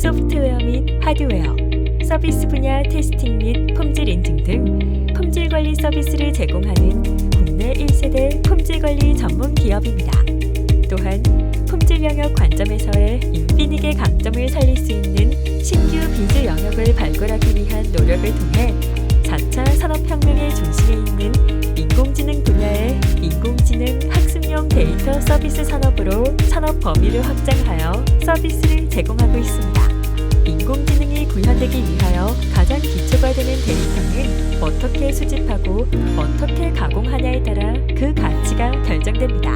소프트웨어 및 하드웨어, 서비스 분야 테스팅 및 품질 인증 등 품질 관리 서비스를 제공하는 국내 1세대 품질 관리 전문 기업입니다. 또한 품질 영역 관점에서의 인피닉의 강점을 살릴 수 있는 신규 비즈 영역을 발굴하기 위한 노력을 통해 4차 산업혁명의 중심에 있는 인공지능 분야의 인공지능 학습용 데이터 서비스 산업으로 산업 범위를 확장하여 서비스를 제공하고 있습니다. 인공지능이 구현되기 위하여 가장 기초가 되는 데이터는 어떻게 수집하고 어떻게 가공하냐에 따라 그 가치가 결정됩니다.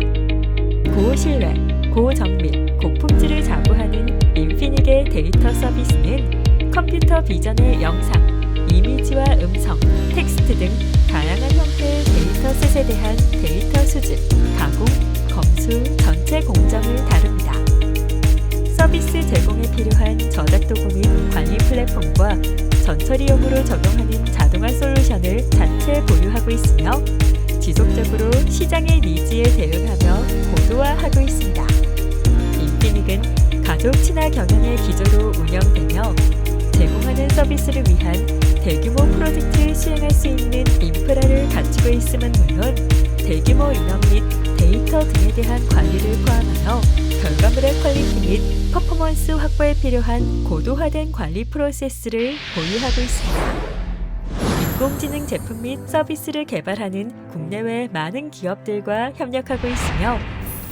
고신뢰, 고정밀, 고품질을 자부하는 인피닉의 데이터 서비스는 컴퓨터 비전의 영상, 이미지와 음성, 텍스트 등 다양한 형태의 데이터셋에 대한 데이터 수집, 서비스 제공에 필요한 저작 도구 및 관리 플랫폼과 전처리용으로 적용하는 자동화 솔루션을 자체 보유하고 있으며 지속적으로 시장의 니즈에 대응하며 고도화하고 있습니다. 인피닉은 가족 친화 경영의 기조로 운영되며 제공하는 서비스를 위한 대규모 프로젝트를 수행할 수 있는 인프라를 갖추고 있음은 물론 대규모 인원 및 데이터 등에 대한 관리를 포함하여 및 퍼포먼스 확보에 필요한 고도화된 관리 프로세스를 보유하고 있습니다. 인공지능 제품 및 서비스를 개발하는 국내외 많은 기업들과 협력하고 있으며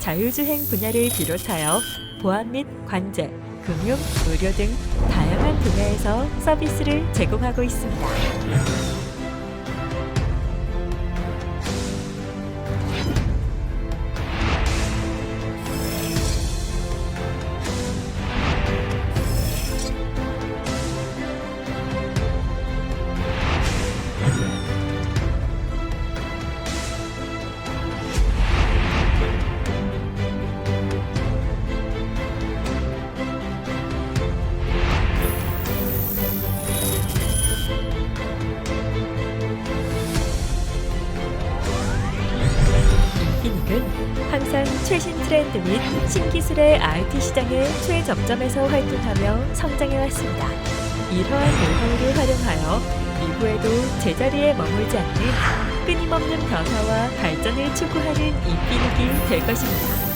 자율주행 분야를 비롯하여 보안 및 관제, 금융, 의료 등 다양한 분야에서 서비스를 제공하고 있습니다. 항상 최신 트렌드 및 신기술의 IT 시장의 최접점에서 활동하며 성장해 왔습니다. 이러한 노하우를 활용하여 이후에도 제자리에 머물지 않는 끊임없는 변화와 발전을 추구하는 인피닉이 될 것입니다.